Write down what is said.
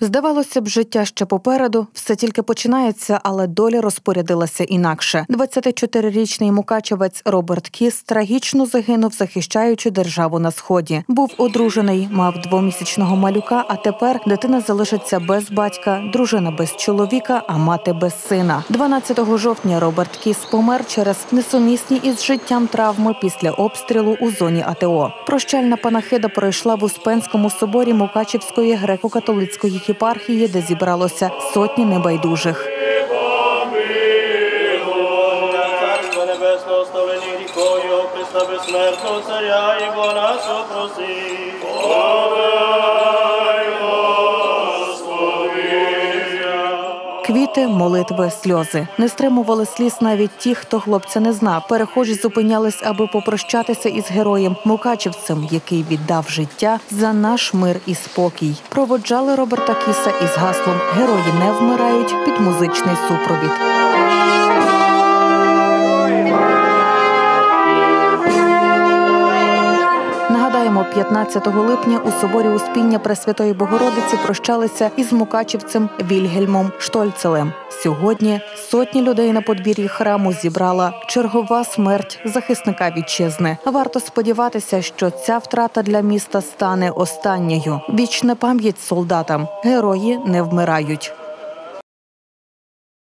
Здавалося б, життя ще попереду, все тільки починається, але доля розпорядилася інакше. 24-річний мукачевець Роберт Кіс трагічно загинув, захищаючи державу на сході. Був одружений, мав двомісячного малюка. А тепер дитина залишиться без батька, дружина без чоловіка, а мати без сина. 12 жовтня Роберт Кіс помер через несумісні із життям травми після обстрілу у зоні АТО. Прощальна панахида пройшла в Успенському соборі Мукачевської греко-католицької єпархії, де зібралося сотні небайдужих. оставлені рікою, Христа безсмертного царя, і вона нашого проси. Квіти, молитви, сльози не стримували сліз навіть ті, хто хлопця не знав. Перехожі зупинялись, аби попрощатися із героєм Мукачевцем, який віддав життя за наш мир і спокій. Проводжали Роберта Кіса із гаслом Герої не вмирають під музичний супровід. Нагадаємо, 15 липня у соборі Успіння Пресвятої Богородиці прощалися із мукачівцем Вільгельмом Штольцелем. Сьогодні сотні людей на подвір'ї храму зібрала чергова смерть захисника вітчизни. Варто сподіватися, що ця втрата для міста стане останньою. Вічна пам'ять солдатам. Герої не вмирають.